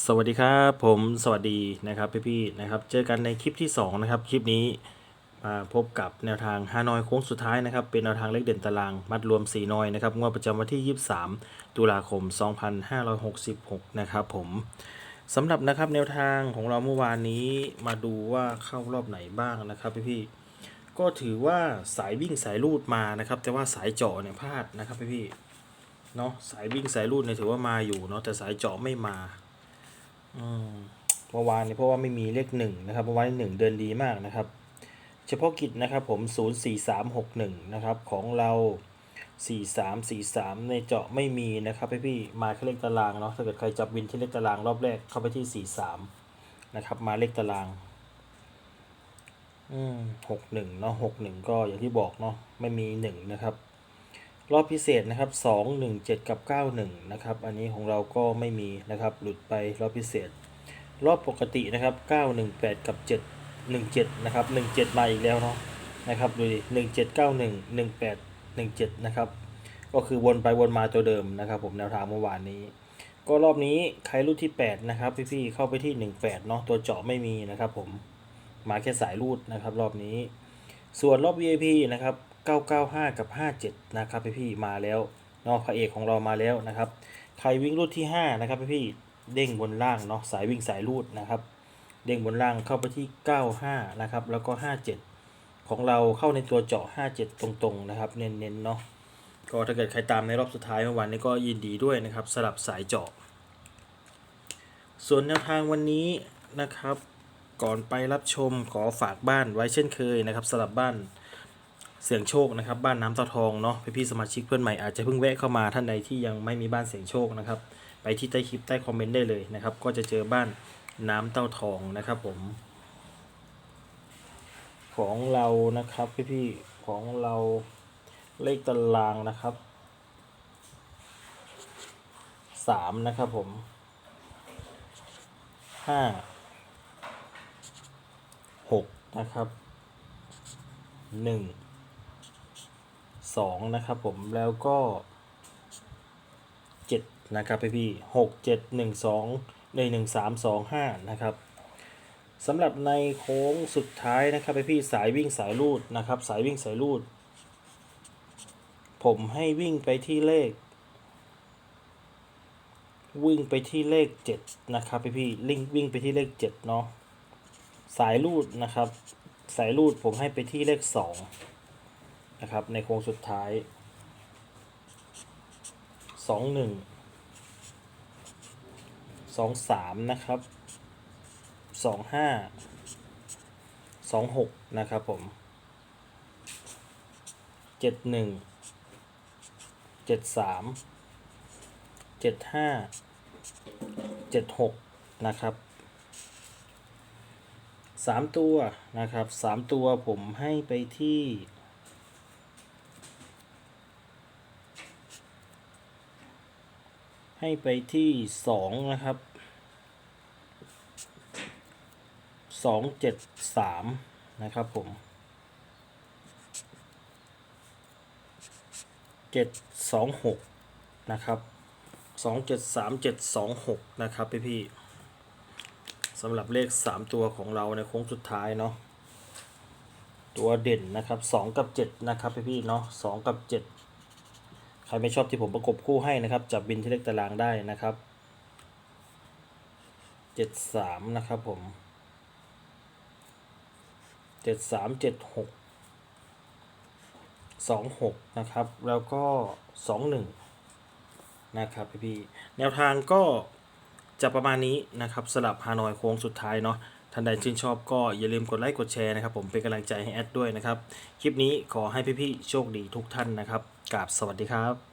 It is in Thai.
สวัสดีครับ ผมสวัสดีนะครับพี่ๆนะครับ เจอกันในคลิปที่ 2 นะครับ คลิปนี้มาพบกับแนวทางฮานอยโค้งสุดท้ายนะครับ เป็นแนวทางเลขเด่นตารางมัดรวม 4นอยนะครับงวดประจำวันที่ 23 ตุลาคม 2566 นะครับผมสำหรับนะครับแนวทางของเราเมื่อวานนี้มาดูว่าเข้ารอบไหนบ้างนะครับพี่ๆก็ถือว่าสายวิ่งสายลูดมานะครับ แต่ว่าสายเจาะเนี่ยพลาดนะครับพี่ๆเนาะสายวิ่งสายลูดเนี่ยถือว่ามาอยู่เนาะแต่สายเจาะไม่มา เมื่อวานนี้เพราะว่าไม่มีเลขหนึ่งนะครับเมื่อวานหนึ่งเดินดีมากนะครับ เฉพาะกิจนะครับผม 0 4 3 6 1 นะครับ ของเรา 4 3 4 3 ในเจาะไม่มีนะครับพี่พี่มาแค่เลขตารางเนาะถ้าเกิดใครจับวินที่เลขตารางรอบแรกเข้าไปที่ 4 3 นะครับ มาเลขตารางอืมหกหนึ่งเนาะหกหนึ่งก็อย่างที่บอกเนาะไม่มีหนึ่งนะครับ รอบพิเศษนะครับสองหนึ่งเจ็ดกับเก้าหนึ่งนะครับ อันนี้ของเราก็ไม่มีนะครับ หลุดไปรอบพิเศษ รอบปกตินะครับเก้าหนึ่งแปดกับเจ็ดหนึ่งเจ็ดนะครับหนึ่งเจ็ดมาอีกแล้วเนาะ นะครับ ดูดิหนึ่งเจ็ดเก้าหนึ่งหนึ่งแปดหนึ่งเจ็ดนะครับ ก็คือวนไปวนมาตัวเดิมนะครับ ผมแนวทางเมื่อวานนี้ ก็รอบนี้ใครรุ่นที่ 8 นะครับ พี่ๆ เข้าไปที่ 18 เนาะ ตัวเจาะไม่มีนะครับผม มาแค่สายรูดนะครับ รอบนี้ ส่วนรอบ VIP นะครับ 995 กับ 57 นะครับพี่ๆมาแล้วเนาะพระเอกของเรามาแล้วนะครับ ใครวิ่งรูดที่ 5 นะครับพี่ๆเด้งบนล่างเนาะสายวิ่งสายรูดนะครับ เด้งบนล่างเข้าไปที่ 95 นะครับ แล้วก็ 57 ของเราเข้าในตัวเจาะ 57 ตรงๆนะครับ เน้นๆเนาะก็ถ้าเกิดใครตามในรอบสุดท้ายเมื่อวานนี้ก็ยินดีด้วยนะครับสลับสายเจาะ ส่วนแนวทางวันนี้นะครับ ก่อนไปรับชมขอฝากบ้านไว้เช่นเคยนะครับสลับบ้าน เสียงโชคนะครับ บ้านน้ำเตาทองเนาะพี่ๆสมาชิกเพื่อนใหม่อาจจะเพิ่งแวะเข้ามาท่านใดที่ยังไม่มีบ้านเสียงโชคนะครับ ไปที่ใต้คลิปใต้คอมเมนต์ได้เลยนะครับ ก็จะเจอบ้านน้ำเต้าทองนะครับผม ของเรานะครับพี่ๆของเราเลขตารางนะครับสามนะครับผมห้าหกนะครับหนึ่ง สองนะครับผมแล้วก็เจ็ดนะครับพี่พี่หกเจ็ดหนึ่งสองในหนึ่งสามสองห้านะครับสำหรับในโค้งสุดท้ายนะครับพี่พี่สายวิ่งสายลูดนะครับ สายวิ่งสายลูด ผมให้วิ่งไปที่เลข วิ่งไปที่เลขเจ็ดนะครับพี่พี่ลิงวิ่งไปที่เลขเจ็ดเนาะสายลูดนะครับ สายลูดผมให้ไปที่เลขสอง นะครับ ในโค้งสุดท้ายสองหนึ่งสองสามนะครับสองห้าสองหกนะครับผมเจ็ดหนึ่งเจ็ดสามเจ็ดห้าเจ็ดหกนะครับสามตัวนะครับสามตัวผมให้ไปที่ ให้ไปที่สองนะครับสองเจ็ดสามนะครับผมเจ็ดสองหกนะครับสองเจ็ดสามเจ็ดสองหกนะครับพี่พี่สำหรับเลขสามตัวของเราในโค้งสุดท้ายเนาะตัวเด่นนะครับสองกับเจ็ดนะครับพี่พี่เนาะสองกับเจ็ด ครไม่ชอบที่ผมประกบคู่ให้นะครับจับบินที่เลขตารางได้นะครับเจ็ดสามนะครับผมเจ็ดสามเจ็ดหกสองหกนะครับ แล้วก็สองหนึ่งนะครับพี่พี่แนวทางก็จะประมาณนี้นะครับสลับฮานอยโค้งสุดท้ายเนาะ ท่านใดชื่นชอบก็อย่าลืมกดไลค์กดแชร์นะครับผมเป็นกำลังใจให้แอดด้วยนะครับ คลิปนี้ขอให้พี่ๆโชคดีทุกท่านนะครับกราบสวัสดีครับ